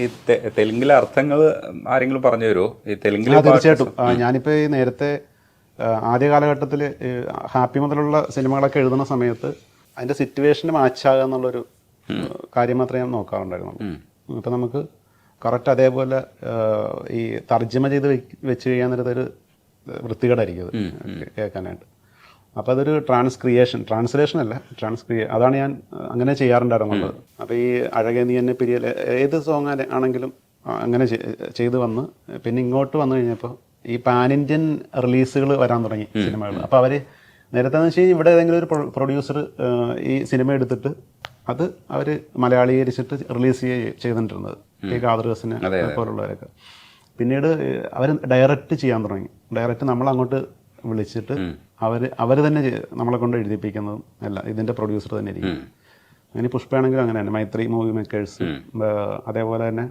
ഈ തെലുങ്കിലെ അർത്ഥങ്ങൾ ആരെങ്കിലും പറഞ്ഞു തരുമോ ഈ തെലുങ്കിൽ തീർച്ചയായിട്ടും. ഞാനിപ്പോൾ ഈ നേരത്തെ ആദ്യ കാലഘട്ടത്തിൽ ഹാപ്പി മുതലുള്ള സിനിമകളൊക്കെ എഴുതുന്ന സമയത്ത് അതിന്റെ സിറ്റുവേഷന് മാച്ചാകുക എന്നുള്ളൊരു കാര്യം മാത്രമേ ഞാൻ നോക്കാറുണ്ടായിരുന്നുള്ളൂ. അപ്പം നമുക്ക് കറക്റ്റ് അതേപോലെ ഈ തർജമ ചെയ്ത് വെച്ച് കഴിയാൻ നേരത്തെ ഒരു വൃത്തികേടായിരിക്കും അത്. കേൾക്കാനായിട്ട്. അപ്പോൾ അതൊരു ട്രാൻസ്ക്രിയേഷൻ ട്രാൻസ്ലേഷൻ അല്ല ട്രാൻസ്ക്രിയ അതാണ് ഞാൻ അങ്ങനെ ചെയ്യാറുണ്ടായിരുന്നുള്ളത് അപ്പോൾ ഈ അഴകേ നീ എന്നെ പിരിയൽ ഏത് സോങ് ആണെങ്കിലും അങ്ങനെ ചെയ്തു വന്ന് പിന്നെ ഇങ്ങോട്ട് വന്നു കഴിഞ്ഞപ്പോൾ ഈ പാൻ ഇന്ത്യൻ റിലീസുകൾ വരാൻ തുടങ്ങി സിനിമകൾ അപ്പോൾ അവർ നേരത്തെ എന്ന് വെച്ച് ഇവിടെ ഏതെങ്കിലും ഒരു പ്രൊഡ്യൂസർ ഈ സിനിമ എടുത്തിട്ട് അത് അവർ മലയാളീകരിച്ചിട്ട് റിലീസ് ചെയ്തിട്ടുള്ളത് ഈ ഖാദർ ഹസനെ പോലുള്ളവരൊക്കെ. പിന്നീട് അവർ ഡയറക്റ്റ് ചെയ്യാൻ തുടങ്ങി. ഡയറക്റ്റ് നമ്മൾ അങ്ങോട്ട് വിളിച്ചിട്ട് അവർ അവർ തന്നെ നമ്മളെ കൊണ്ട് എഴുതിപ്പിക്കുന്നതും അല്ല ഇതിന്റെ പ്രൊഡ്യൂസർ തന്നെ ഇരിക്കും. അങ്ങനെ പുഷ്പയാണെങ്കിലും അങ്ങനെ തന്നെ മൈത്രി മൂവി മേക്കേഴ്സ് അതേപോലെ തന്നെ.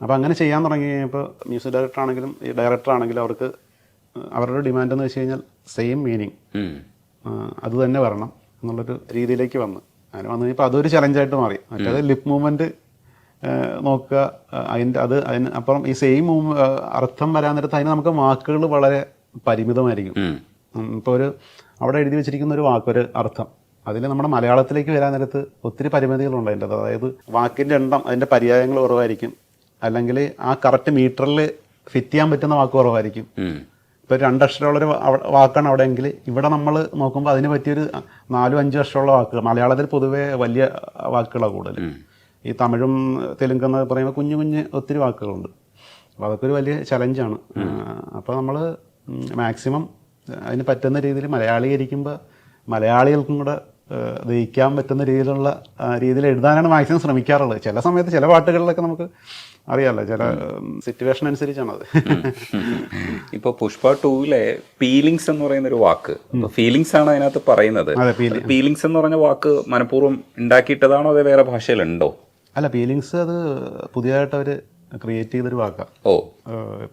അപ്പോൾ അങ്ങനെ ചെയ്യാൻ തുടങ്ങി കഴിഞ്ഞപ്പോൾ മ്യൂസിക് ഡയറക്ടർ ആണെങ്കിലും ഈ ഡയറക്ടർ ആണെങ്കിലും അവർക്ക് അവരുടെ ഡിമാൻഡ് എന്ന് വെച്ച് കഴിഞ്ഞാൽ സെയിം മീനിങ് അത് തന്നെ വരണം എന്നുള്ളൊരു രീതിയിലേക്ക് വന്നു. അങ്ങനെ വന്നു കഴിഞ്ഞപ്പോൾ അതൊരു ചലഞ്ചായിട്ട് മാറി. മറ്റേത് ലിപ് മൂവ്മെന്റ് നോക്കുക അതിന്റെ അത് അതിന് അപ്പുറം ഈ സെയിം മൂവ് അർത്ഥം വരാൻ നേരത്ത് അതിന് നമുക്ക് വാക്കുകൾ വളരെ പരിമിതമായിരിക്കും. ഇപ്പോൾ ഒരു അവിടെ എഴുതി വെച്ചിരിക്കുന്ന ഒരു വാക്കൊരു അർത്ഥം. അതിൽ നമ്മുടെ മലയാളത്തിലേക്ക് വരാൻ നേരത്ത് ഒത്തിരി പരിമിതികളുണ്ട് അതിന്റെ അതായത് വാക്കിന്റെ എണ്ണം അതിന്റെ പര്യായങ്ങൾ കുറവായിരിക്കും. അല്ലെങ്കിൽ ആ കറക്റ്റ് മീറ്ററിൽ ഫിറ്റ് ചെയ്യാൻ പറ്റുന്ന വാക്ക് കുറവായിരിക്കും. ഇപ്പോൾ രണ്ടക്ഷരമുള്ളൊരു വാക്കാണ് അവിടെയെങ്കിൽ ഇവിടെ നമ്മൾ നോക്കുമ്പോൾ അതിന് പറ്റിയൊരു നാലും അഞ്ചും അക്ഷരമുള്ള വാക്കുകൾ. മലയാളത്തിൽ പൊതുവേ വലിയ വാക്കുകളാണ് കൂടുതൽ ഈ തമിഴും തെലുങ്കും എന്നൊക്കെ പറയുമ്പോൾ കുഞ്ഞു കുഞ്ഞ് ഒത്തിരി വാക്കുകളുണ്ട്. അപ്പോൾ അതൊക്കെ ഒരു വലിയ ചലഞ്ചാണ് അപ്പോൾ നമ്മൾ മാക്സിമം അതിന് പറ്റുന്ന രീതിയിൽ മലയാളീകരിക്കുമ്പോൾ മലയാളികൾക്കും കൂടെ ദഹിക്കാൻ പറ്റുന്ന രീതിയിലുള്ള രീതിയിൽ എഴുതാനാണ് മാക്സിമം ശ്രമിക്കാറുള്ളത്. ചില സമയത്ത് ചില പാട്ടുകളിലൊക്കെ നമുക്ക് അറിയാമല്ലോ ചില സിറ്റുവേഷൻ അനുസരിച്ചാണ് അത് ഇപ്പൊ പുഷ്പ ടൂവിലെ ഫീലിങ്സ് എന്ന് പറയുന്ന ഒരു വാക്ക് ഫീലിങ്സ് ആണ് അതിനകത്ത് പറയുന്നത്. ഫീലിങ്സ് എന്ന് പറഞ്ഞ വാക്ക് മനഃപൂർവം ഉണ്ടാക്കിയിട്ടതാണോ അതോ വേറെ ഭാഷയിലുണ്ടോ? അല്ല ഫീലിങ്സ് അത് പുതിയതായിട്ട് അവർ ക്രിയേറ്റ് ചെയ്തൊരു വാക്കാണ് ഓ.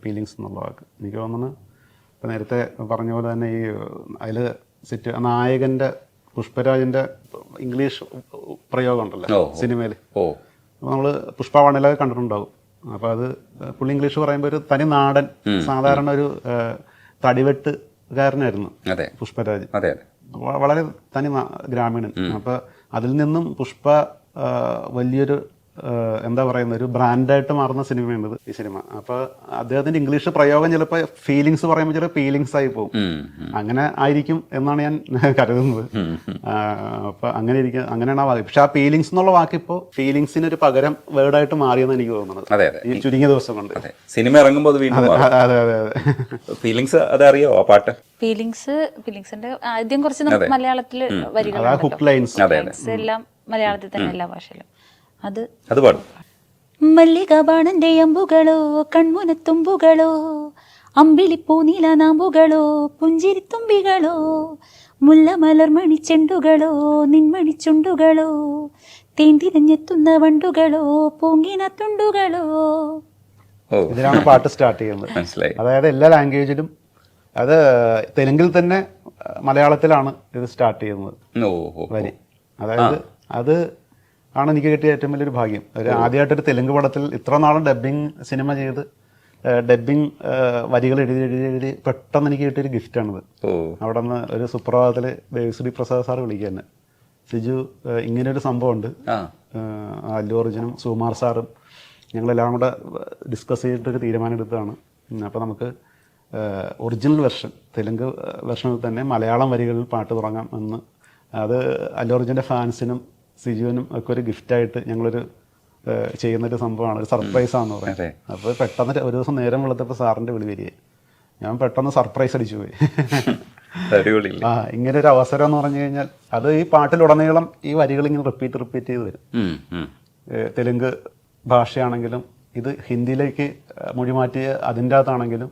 ഫീലിങ്സ് എന്നുള്ള വാക്ക്. എനിക്ക് തോന്നുന്നു ഇപ്പം നേരത്തെ പറഞ്ഞ പോലെ തന്നെ ഈ അതിൽ സിറ്റ് നായകന്റെ പുഷ്പരാജിന്റെ ഇംഗ്ലീഷ് പ്രയോഗം ഉണ്ടല്ലോ. സിനിമയിൽ ഓ. നമ്മൾ പുഷ്പ വണ്ണിലൊക്കെ കണ്ടിട്ടുണ്ടാവും. അപ്പോൾ അത് പുള്ളി ഇംഗ്ലീഷ് പറയുമ്പോൾ ഒരു തനി നാടൻ സാധാരണ ഒരു തടിവെട്ടുകാരനായിരുന്നു പുഷ്പരാജ്. വളരെ തനി ഗ്രാമീണൻ. അപ്പോൾ അതിൽ നിന്നും പുഷ്പ വലിയൊരു എന്താ പറയുന്ന ഒരു ബ്രാൻഡായിട്ട് മാറുന്ന സിനിമയാണ് ഇത് ഈ സിനിമ. അപ്പൊ അദ്ദേഹത്തിന്റെ ഇംഗ്ലീഷ് പ്രയോഗം ചിലപ്പോൾ ഫീലിങ്സ് പറയുമ്പോൾ ചില ഫീലിങ്സ് ആയി പോകും. അങ്ങനെ ആയിരിക്കും എന്നാണ് ഞാൻ കരുതുന്നത്. അപ്പൊ അങ്ങനെ ഇരിക്കും അങ്ങനെയാണ് ആ വാക്ക് പക്ഷെ ആ ഫീലിങ്സ് എന്നുള്ള വാക്ക് ഇപ്പോൾ ഫീലിങ്സിന് ഒരു പകരം വേർഡായിട്ട് മാറിയെന്ന് എനിക്ക് തോന്നുന്നത്. ഈ ചുരുങ്ങിയ ദിവസം കൊണ്ട് സിനിമ ഇറങ്ങുമ്പോൾ അത്. അതെ അതെ അതെ ഫീലിങ്സ് അതറിയോ ആ പാട്ട്? ഫീലിങ്സ് ഫീലിങ്സിന്റെ ആദ്യം കുറച്ച് മലയാളത്തിൽ മലയാളത്തിൽ വരികൾ അതാ ഹുക്ക് ലൈൻസ് അതെ അതെ. എല്ലാം മലയാളത്തിൽ തന്നെ എല്ലാ ഭാഷയിലും. അത് അത് പാടും. മല്ലികാബാണന്റെ അമ്പുകളോ കൺമുനത്തുമ്പുകളോ അമ്പിളിപ്പൂ നീലനാമ്പുകളോ പുഞ്ചിരിത്തുമ്പികളോ മുല്ലമലർമണിച്ചെണ്ടുകളോ നിൻമണിച്ചുണ്ടുകളോ തേന്തിരഞ്ഞെത്തുന്ന വണ്ടുകളോ പൂങ്കിന തുണ്ടുകളോ ഓ. ഇതിലാണ് പാട്ട് സ്റ്റാർട്ട് ചെയ്യുന്നത്. മനസ്സിലായി. അതായത് എല്ലാ ലാംഗ്വേജിലും അത് തെലുങ്കിൽ തന്നെ മലയാളത്തിലാണ് ഇത് സ്റ്റാർട്ട് ചെയ്യുന്നത്. വരി. അതായത് അത് ആണ് എനിക്ക് കിട്ടിയ ഏറ്റവും വലിയൊരു ഭാഗ്യം. ഒരു ആദ്യമായിട്ടൊരു തെലുങ്ക് പടത്തിൽ ഇത്ര നാളും ഡബ്ബിങ് സിനിമ ചെയ്ത് ഡബ്ബിങ് വരികൾ എഴുതി എഴുതി എഴുതി പെട്ടെന്ന് എനിക്ക് കിട്ടിയൊരു ഗിഫ്റ്റാണിത് അവിടെ നിന്ന് ഒരു സുപ്രഭാതത്തിൽ ദേവശ്രീ പ്രസാദ് സാർ വിളിക്കുക തന്നെ സിജു ഇങ്ങനെയൊരു സംഭവമുണ്ട്. അല്ലു അർജുനും സുകുമാർ സാറും ഞങ്ങളെല്ലാം കൂടെ ഡിസ്കസ് ചെയ്തിട്ടൊരു തീരുമാനം എടുത്തതാണ്. അപ്പോൾ നമുക്ക് ഒറിജിനൽ വെർഷൻ തെലുങ്ക് വെർഷനിൽ തന്നെ മലയാളം വരികളിൽ പാട്ട് തുടങ്ങാം എന്ന്. അത് അല്ലു അർജുന്റെ ഫാൻസിനും സിജുവിനും ഒക്കെ ഒരു ഗിഫ്റ്റായിട്ട് ഞങ്ങളൊരു ചെയ്യുന്നൊരു സംഭവമാണ്. ഒരു സർപ്രൈസ് ആണെന്ന് പറയുന്നത് അപ്പോൾ പെട്ടെന്ന് ഒരു ദിവസം നേരം വെളുത്തപ്പോൾ സാറിന്റെ വിളി വരികയെ. ഞാൻ പെട്ടെന്ന് സർപ്രൈസ് അടിച്ചു പോയി. ആ ഇങ്ങനെ ഒരു അവസരം എന്ന് പറഞ്ഞു കഴിഞ്ഞാൽ അത് ഈ പാട്ടിലുടനീളം ഈ വരികൾ ഇങ്ങനെ റിപ്പീറ്റ് റിപ്പീറ്റ് ചെയ്ത് വരും. തെലുങ്ക് ഭാഷയാണെങ്കിലും ഇത് ഹിന്ദിയിലേക്ക് മൊഴി മൊഴിമാറ്റിയ അതിന്റെ അകത്താണെങ്കിലും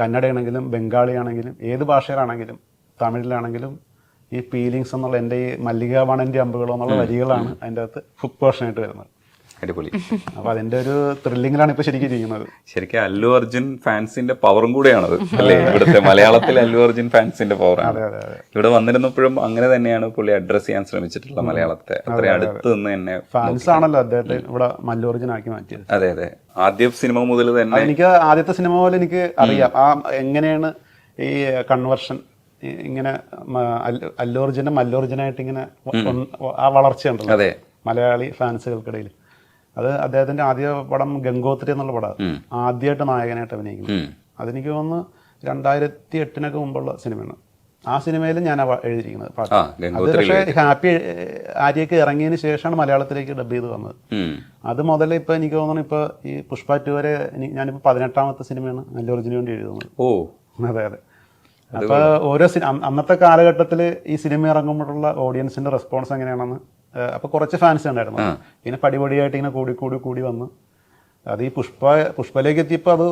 കന്നഡയാണെങ്കിലും ബംഗാളിയാണെങ്കിലും ഏത് ഭാഷയിലാണെങ്കിലും തമിഴിലാണെങ്കിലും ഈ ഫീലിങ്സ് എന്നുള്ള എന്റെ ഈ മല്ലിക വണന്റെ അമ്പുകളോ എന്നുള്ള വരികളാണ് അതിന്റെ അകത്ത് ഹുക്ക് പോർഷനായിട്ട് വരുന്നത്. അടിപൊളി. അപ്പൊ അതിന്റെ ഒരു ത്രില്ലിങ്ങിലാണ് ഇപ്പൊ ശരിക്കും ചെയ്യുന്നത് ശരിക്കും അല്ലു അർജുൻ ഫാൻസിന്റെ പവറും കൂടെയാണത് അല്ലേ? ഇവിടുത്തെ മലയാളത്തിൽ അല്ലു അർജുൻ ഫാൻസിന്റെ പവറാണ്. ഇവിടെ വന്നിരുന്നപ്പോഴും അങ്ങനെ തന്നെയാണ് പുള്ളി അഡ്രസ് ചെയ്യാൻ ശ്രമിച്ചിട്ടുള്ള മലയാളത്തെ. അത്രയും അടുത്ത് നിന്ന് തന്നെ ഫാൻസ് ആണല്ലോ അദ്ദേഹത്തെ ഇവിടെ മല്ലു അർജുൻ ആക്കി മാറ്റിയത്. അതെ അതെ. ആദ്യ സിനിമ മുതൽ തന്നെ എനിക്ക് ആദ്യത്തെ സിനിമ പോലെ എനിക്ക് അറിയാം. ആ എങ്ങനെയാണ് ഈ കൺവർഷൻ ഇങ്ങനെ അല്ലോർജനം അല്ലോർജനായിട്ട് അല്ലൂർജനെ ഇങ്ങനെ ആ വളർച്ചയുണ്ടല്ലോ അതെ. മലയാളി ഫാൻസുകൾക്കിടയിൽ. അത് അദ്ദേഹത്തിന്റെ ആദ്യ പടം ഗംഗോത്രി എന്നുള്ള പടം. ആദ്യമായിട്ട് നായകനായിട്ട് അഭിനയിക്കുന്നത്. അതെനിക്ക് തോന്നുന്നു രണ്ടായിരത്തി എട്ടിനൊക്കെ മുമ്പുള്ള സിനിമയാണ്. ആ സിനിമയിൽ ഞാൻ എഴുതിയിരിക്കുന്നത് പാട്ട്. അത് പക്ഷേ ഹാപ്പി ആര്യക്ക് ഇറങ്ങിയതിന് ശേഷമാണ് മലയാളത്തിലേക്ക് ഡബ് ചെയ്ത് വന്നത്. അത് മുതൽ ഇപ്പൊ എനിക്ക് തോന്നുന്നു ഇപ്പൊ ഈ പുഷ്പ ടു വരെ ഞാനിപ്പോ പതിനെട്ടാമത്തെ സിനിമയാണ് അല്ലൂർജിന് വേണ്ടി എഴുതുന്നത്. ഓ. അതെ അതെ. അപ്പൊ ഓരോ അന്നത്തെ കാലഘട്ടത്തിൽ ഈ സിനിമ ഇറങ്ങുമ്പോഴുള്ള ഓഡിയൻസിന്റെ റെസ്പോൺസ് എങ്ങനെയാണെന്ന് അപ്പോൾ അപ്പൊ കുറച്ച് ഫാൻസ് ഉണ്ടായിരുന്നു. പിന്നെ പടിപടിയായിട്ട് ഇങ്ങനെ കൂടി കൂടി കൂടി വന്ന്. അത് ഈ പുഷ്പ പുഷ്പയിലേക്ക് എത്തിയപ്പോൾ അത്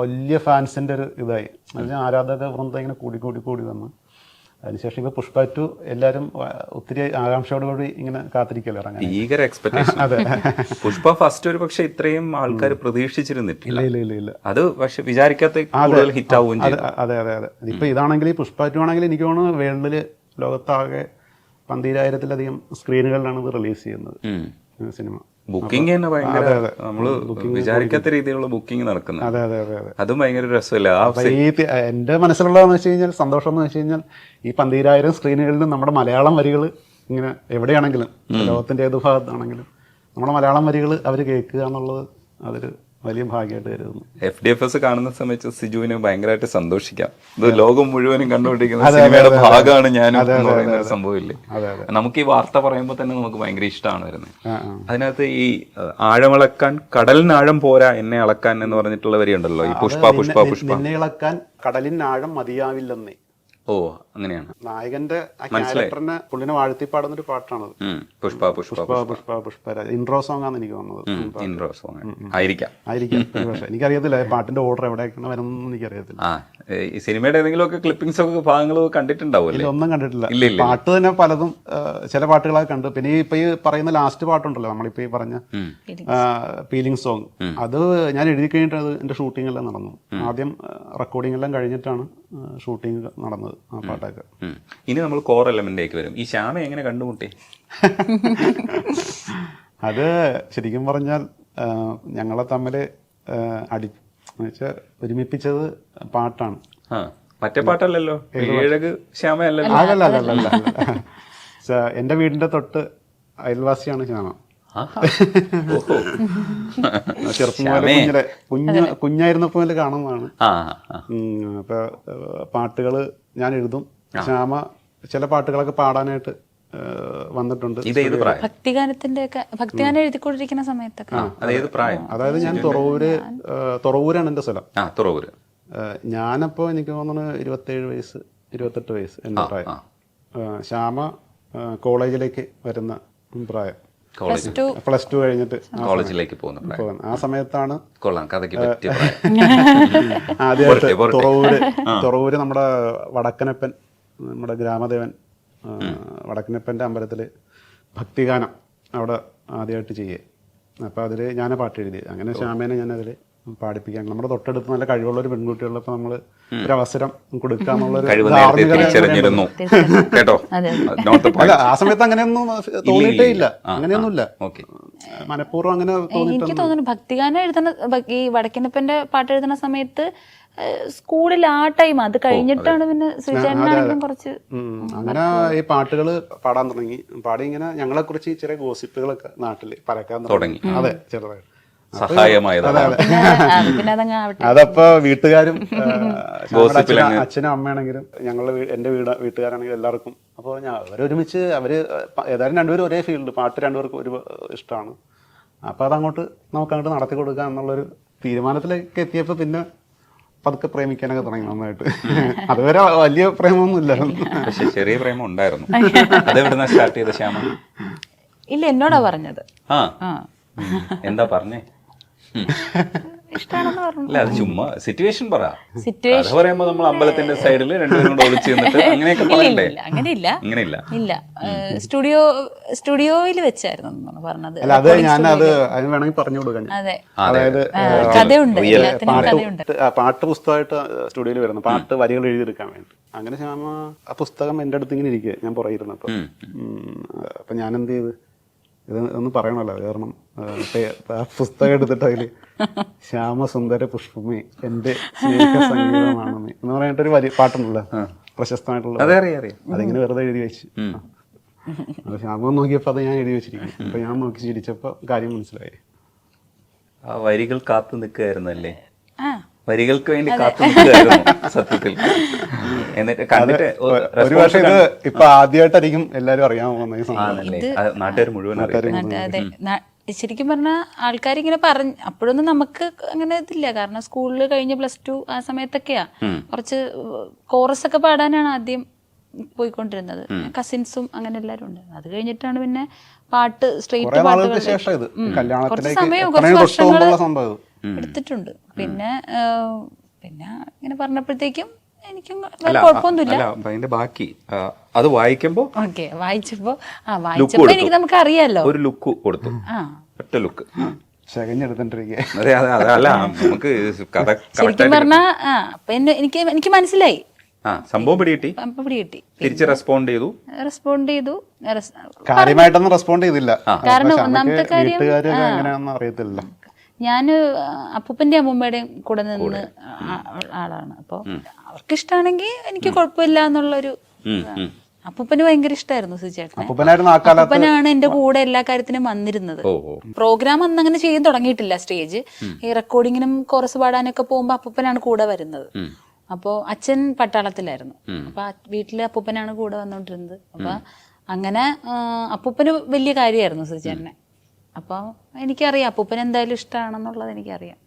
വലിയ ഫാൻസിന്റെ ഒരു ഇതായി. ആരാധക വൃന്ദം ഇങ്ങനെ കൂടി കൂടി കൂടി വന്ന്. അതിനുശേഷം ഇപ്പോൾ പുഷ്പ ടു എല്ലാവരും ഒത്തിരി ആകാംക്ഷയോടുകൂടി ഇങ്ങനെ കാത്തിരിക്കല്ലോ ഇറങ്ങാൻ? ഭീകര എക്സ്പെക്ടേഷൻ പുഷ്പ ഫസ്റ്റ് ഒരു പക്ഷേ ഇത്രയും ആൾക്കാർ പ്രതീക്ഷിച്ചിരുന്നിട്ടില്ല. ഇല്ല ഇല്ല ഇല്ല അത് പക്ഷെ വിചാരിക്കാത്ത കൂടുതൽ ഹിറ്റ് ആവുകയും അതെ അതെ അതെ അതെ. ഇപ്പൊ ഇതാണെങ്കിൽ പുഷ്പ ടു ആണെങ്കിൽ എനിക്ക് തോന്നുന്നു വേൾഡിൽ ലോകത്താകെ പന്തിരായിരത്തിലധികം സ്ക്രീനുകളിലാണ് ഇത് റിലീസ് ചെയ്യുന്നത്. സിനിമ. ബുക്കിംഗ് തന്നെ ഭയങ്കര നമ്മൾ വിചാരിക്കാത്ത രീതിയിലുള്ള ബുക്കിംഗ് നടക്കുന്നത് അതെ അതെ അതെ അതെ. അതും ഭയങ്കര രസമല്ലേ? ആ ഈ മനസ്സിലുള്ളതെന്ന് വെച്ച് കഴിഞ്ഞാൽ സന്തോഷം എന്ന് വെച്ച് കഴിഞ്ഞാൽ ഈ പന്തിരായിരം സ്ക്രീനുകളിലും നമ്മുടെ മലയാളം വരികൾ ഇങ്ങനെ എവിടെയാണെങ്കിലും ലോകത്തിന്റെ ഏത് ഭാഗത്താണെങ്കിലും നമ്മുടെ മലയാളം വരികൾ അവർ കേൾക്കുക എന്നുള്ളത് അതൊരു വലിയ ഭാഗ്യമായിട്ട് കരുതുന്നു. എഫ് ഡി എഫ് എസ് കാണുന്ന സമയത്ത് സിജുവിന് ഭയങ്കരമായിട്ട് സന്തോഷിക്കാം. ഇത് ലോകം മുഴുവനും കണ്ടുകൊണ്ടിരിക്കുന്ന സിനിമയുടെ ഭാഗമാണ് ഞാൻ സംഭവമില്ലേ? നമുക്ക് ഈ വാർത്ത പറയുമ്പോൾ തന്നെ നമുക്ക് ഭയങ്കര ഇഷ്ടമാണ് വരുന്നത്. അതിനകത്ത് ഈ ആഴമിളക്കാൻ കടലിനാഴം പോരാ എന്നെ അളക്കാൻ എന്ന് പറഞ്ഞിട്ടുള്ള വരിയുണ്ടല്ലോ ഈ പുഷ്പ പുഷ്പ പുഷ്പ. എന്നെ ഇളക്കാൻ കടലിനാഴം മതിയാവില്ലെന്നേ. ഓ അങ്ങനെയാണ്. നായകന്റെ ക്യാരക്ടറിനെ പുള്ളിനെ വാഴ്ത്തിപ്പാടുന്ന ഒരു പാട്ടാണത് പുഷ്പ പുഷ്പ പുഷ്പ പുഷ്പ. ഇൻട്രോ സോങ് ആണ് എനിക്ക് തോന്നുന്നത്. ഇൻട്രോ സോങ് ആയിരിക്കാം. ആയിരിക്കാം. പക്ഷേ എനിക്കറിയത്തില്ല പാട്ടിന്റെ ഓർഡർ എവിടെയൊക്കെയാണ് വരുന്നതെന്ന് എനിക്കറിയത്തില്ല. ഈ സിനിമയുടെ ഏതെങ്കിലുമൊക്കെ ക്ലിപ്പിംഗ്സ് ഒക്കെ ഭാഗങ്ങൾ കണ്ടിട്ടുണ്ടാവും ഒന്നും കണ്ടിട്ടില്ല. പാട്ട് തന്നെ പലതും ചില പാട്ടുകളൊക്കെ കണ്ടു. പിന്നെ ഈ ഇപ്പൊ ഈ പറയുന്ന ലാസ്റ്റ് പാട്ടുണ്ടല്ലോ നമ്മളിപ്പോ ഈ പറഞ്ഞ ഫീലിംഗ് സോങ് അത് ഞാൻ എഴുതി കഴിഞ്ഞിട്ട് അത് എന്റെ ഷൂട്ടിംഗ് എല്ലാം നടന്നു. ആദ്യം റെക്കോർഡിംഗ് എല്ലാം കഴിഞ്ഞിട്ടാണ് ഷൂട്ടിംഗ് നടന്നത് ആ പാട്ടൊക്കെ. ഇനി നമ്മൾ കോർ എലമെന്റിലേക്ക് വരും. ഈ ശ്യാമ എങ്ങനെ കണ്ടുമുട്ടി? അത് ശരിക്കും പറഞ്ഞാൽ ഞങ്ങളെ തമ്മിൽ അടി എന്നുവെച്ചാൽ ഒരുമിപ്പിച്ചത് പാട്ടാണ്. ആ മറ്റേ പാട്ടല്ലല്ലോ. ഏഴക് ശ്യാമയല്ലല്ലോ. അതല്ല അതല്ല അല്ല അല്ല. എന്റെ വീടിന്റെ തൊട്ട് അയൽവാസിയാണ് ശ്യാമ. ചെറുപ്പം കുഞ്ഞിലെ കുഞ്ഞ് കുഞ്ഞായിരുന്നപ്പോൾ മുതൽ കാണുന്നതാണ്. അപ്പൊ പാട്ടുകൾ ഞാൻ എഴുതും. ശ്യാമ ചില പാട്ടുകളൊക്കെ പാടാനായിട്ട് വന്നിട്ടുണ്ട്. ഭക്തിഗാനത്തിന്റെ ഭക്തിഗാനം എഴുതിക്കൊണ്ടിരിക്കുന്ന സമയത്തൊക്കെ. അതായത് ഞാൻ തുറവൂര് തുറവൂരാണ് എന്റെ സ്ഥലം. ആ തുറവൂര്. ഞാനപ്പോ എനിക്ക് തോന്നുന്നു ഇരുപത്തേഴ് വയസ്സ് ഇരുപത്തെട്ട് വയസ്സ് എന്റെ പ്രായം. ശ്യാമ കോളേജിലേക്ക് വരുന്ന പ്രായം. കോളേജ്. Plus two. കഴിഞ്ഞിട്ട് ആ കോളേജിലേക്ക് പോകുന്ന പ്രായം. ആ സമയത്താണ് കൊള്ളാം കഥയ്ക്ക് ആദ്യമായിട്ട്. തുറവൂര് തുറവൂര് നമ്മുടെ വടക്കനപ്പൻ നമ്മുടെ ഗ്രാമദേവൻ വടക്കനപ്പന്റെ അമ്പലത്തിൽ ഭക്തിഗാനം അവിടെ ആദ്യമായിട്ട് ചെയ്യേ. അപ്പോൾ അതിൽ ഞാൻ പാട്ട് എഴുതി അങ്ങനെ ശ്യാമേനെ ഞാൻ അതിൽ പാടിപ്പിക്കാൻ നമ്മുടെ തൊട്ടടുത്ത് നല്ല കഴിവുള്ള ഒരു പെൺകുട്ടികളിപ്പോൾ നമ്മൾ ഒരു അവസരം കൊടുക്കാന്നുള്ള തിരിച്ചറിഞ്ഞിരുന്നു. കേട്ടോ? അല്ല ആ സമയത്ത് അങ്ങനെയൊന്നും തോന്നിയിട്ടേ ഇല്ല. അങ്ങനെയൊന്നുമില്ല. ഓക്കെ മനഃപൂർവം അങ്ങനെ എനിക്ക് തോന്നുന്നു ഭക്തിഗാനം എഴുതുന്ന ഭ- ഈ വടക്കിനപ്പന്റെ പാട്ട് എഴുതുന്ന സമയത്ത് സ്കൂളിൽ ആ ടൈം അത് കഴിഞ്ഞിട്ടാണ് പിന്നെ ശ്രീചേട്ടനാണെങ്കിലും കുറച്ച്. അങ്ങനെ ഈ പാട്ടുകൾ പാടാൻ തുടങ്ങി. പാടി ഇങ്ങനെ ഞങ്ങളെ കുറിച്ച് ചെറിയ ഗോസിപ്പുകളൊക്കെ നാട്ടിൽ പരക്കാൻ തുടങ്ങി. അതെ ചെറുതായിട്ട് അതപ്പോ വീട്ടുകാരും അച്ഛനും അമ്മയാണെങ്കിലും ഞങ്ങളുടെ വീ- എന്റെ വീട് വീട്ടുകാരാണെങ്കിലും എല്ലാവർക്കും അപ്പോൾ ഞാൻ അവരൊരുമിച്ച് അവർ ഏതായാലും രണ്ടുപേരും ഒരേ ഫീൽഡ്. പാട്ട് രണ്ടുപേർക്കും ഒരു ഇഷ്ടമാണ് അപ്പൊ അതങ്ങോട്ട് നമുക്ക് അങ്ങോട്ട് നടത്തി കൊടുക്കാം എന്നുള്ളൊരു തീരുമാനത്തിലേക്ക് എത്തിയപ്പോൾ പിന്നെ പതുക്കെ പ്രേമിക്കാനൊക്കെ തുടങ്ങി നന്നായിട്ട്. അതുവരെ വലിയ പ്രേമൊന്നും ഇല്ലായിരുന്നു. പക്ഷെ ചെറിയ പ്രേമം ഉണ്ടായിരുന്നു. അതെവിടുന്ന സ്റ്റാർട്ട് ചെയ്ത ശ്യാമ? ഇല്ല എന്നോടാ പറഞ്ഞത്. ആ. എന്താ പറഞ്ഞേ. ഇഷ്ടമാണെന്ന് പറഞ്ഞു. അല്ല അത് ചുമ്മാ സിറ്റുവേഷൻ പറ. സിറ്റുവേഷൻ പറയുമ്പോ നമ്മൾ അമ്പലത്തിന്റെ സൈഡിൽ രണ്ടുപേരും കൂടെ ഒളിച്ച് നിന്നിട്ട് അങ്ങനെയൊക്കെ ഇല്ല പറയണ്ടേ? അങ്ങനെയില്ല. അങ്ങനെയില്ല ഇല്ല. സ്റ്റുഡിയോ സ്റ്റുഡിയോയിൽ വെച്ചായിരുന്നു പറഞ്ഞത്. അല്ല അത് ഞാൻ അത് അതിന് വേണമെങ്കിൽ പറഞ്ഞു കൊടുക്കാൻ അതെ. അതായത് കഥയുണ്ട്. കഥയുണ്ട്. പാട്ട് പുസ്തകമായിട്ട് സ്റ്റുഡിയോയിൽ വരുന്നു. പാട്ട് വരികൾ എഴുതിയെടുക്കാൻ വേണ്ടി. അങ്ങനെ ശ്യാമ ആ പുസ്തകം എന്റെ അടുത്ത് ഇങ്ങനെ ഇരിക്കുക ഞാൻ പുറകിരുന്നപ്പോൾ അപ്പം ഞാൻ എന്ത് ചെയ്ത്? ഇത് ഒന്ന് പറയണല്ലോ കാരണം ആ, പുസ്തകം എടുത്തിട്ട് അതിൽ ശ്യാമസുന്ദര പുഷ്പമേ എന്റെ സംഗീതമാണെന്ന് എന്ന് പറഞ്ഞിട്ടൊരു വലിയ പാട്ടുണ്ടല്ലോ പ്രശസ്തമായിട്ടുള്ള അതെ അറിയാം അറിയാം. അതിങ്ങനെ വെറുതെ എഴുതി വെച്ച്. അപ്പൊ ശ്യാമ നോക്കിയപ്പോൾ അത് ഞാൻ എഴുതി വെച്ചിരിക്കും അപ്പൊ ഞാൻ നോക്കി ചിരിച്ചപ്പോൾ കാര്യം മനസ്സിലായി. ആ വരികൾ കാത്തു നിൽക്കുകയായിരുന്നല്ലേ? ആ. വരികൾക്ക് വേണ്ടി കാത്തുനിൽക്കുകയായിരുന്നു സത്യത്തിൽ. എന്നിട്ട് കണ്ടിട്ട് ഒരു പക്ഷേ ഇത് ഇപ്പൊ ആദ്യമായിട്ടായിരിക്കും എല്ലാരും അറിയാൻ പോകുന്ന നാട്ടുകാർ മുഴുവൻ അറിയാം. അതെ അതെ. ശരിക്കും പറഞ്ഞാൽ ആൾക്കാരിങ്ങനെ പറഞ്ഞ് അപ്പോഴൊന്നും നമുക്ക് അങ്ങനെ ഇതില്ല. കാരണം സ്കൂളിൽ കഴിഞ്ഞ പ്ലസ് ടു ആ സമയത്തൊക്കെയാ. കുറച്ച് കോറസ് ഒക്കെ പാടാനാണ് ആദ്യം പോയിക്കൊണ്ടിരുന്നത്. കസിൻസും അങ്ങനെ എല്ലാരും ഉണ്ട്. അത് കഴിഞ്ഞിട്ടാണ് പിന്നെ പാട്ട് സ്ട്രെയിറ്റ് പാട്ടുകൾ കുറച്ച് കല്യാണത്തിലേക്ക് സമയം കുറച്ച് തൊട്ട് എടുത്തിട്ടുണ്ട്. പിന്നെ പിന്നെ ഇങ്ങനെ പറഞ്ഞപ്പോഴത്തേക്കും എനിക്കും കുഴപ്പമൊന്നുമില്ല. അതിന്റെ ബാക്കി അത് വായിക്കുമ്പോ ഓക്കെ വായിച്ചപ്പോ ആ വായിച്ചപ്പോ എനിക്ക് നമുക്ക് അറിയാലോ ഒരു ലുക്ക് കൊടുത്തു. ആ. ഒറ്റ ലുക്ക് ശരിക്കും പറഞ്ഞാ എനിക്ക് എനിക്ക് മനസ്സിലായി. ആ സംഭവം പിടികിട്ടി പിടികിട്ടി പിടി കിട്ടി. തിരിച്ച് റെസ്പോണ്ട് ചെയ്തു. റെസ്പോണ്ട് ചെയ്തു. കാര്യമായിട്ടൊന്നും റെസ്പോണ്ട് ചെയ്തില്ല. കാരണം ഒന്നാമത്തെ കാര്യം, എങ്ങനെയാണെന്ന് അറിയത്തില്ല ഞാൻ അപ്പൂപ്പന്റെ അമ്മൂമ്മയുടെയും കൂടെ നിന്ന് ആളാണ്. അപ്പോൾ അവർക്ക് ഇഷ്ടമാണെങ്കിൽ എനിക്ക് കുഴപ്പമില്ല എന്നുള്ളൊരു. അപ്പൂപ്പന് ഭയങ്കര ഇഷ്ടമായിരുന്നു സുചേട്ടന്. അപ്പനാണ് അപ്പൂപ്പനാണ് എന്റെ കൂടെ എല്ലാ കാര്യത്തിനും വന്നിരുന്നത്. പ്രോഗ്രാം അന്ന് അങ്ങനെ ചെയ്യാൻ തുടങ്ങിയിട്ടില്ല സ്റ്റേജ്. ഈ റെക്കോർഡിങ്ങിനും കോറസ് പാടാനൊക്കെ പോകുമ്പോൾ അപ്പൂപ്പനാണ് കൂടെ വരുന്നത്. അപ്പോൾ അച്ഛൻ പട്ടാളത്തിലായിരുന്നു. അപ്പൊ വീട്ടിൽ അപ്പൂപ്പനാണ് കൂടെ വന്നോണ്ടിരുന്നത്. അപ്പൊ അങ്ങനെ അപ്പൂപ്പന് വലിയ കാര്യമായിരുന്നു സുചേട്ടനെ. അപ്പൊ എനിക്കറിയാം. അപ്പൂപ്പൻ എന്തായാലും ഇഷ്ടമാണെന്നുള്ളത് എനിക്കറിയാം.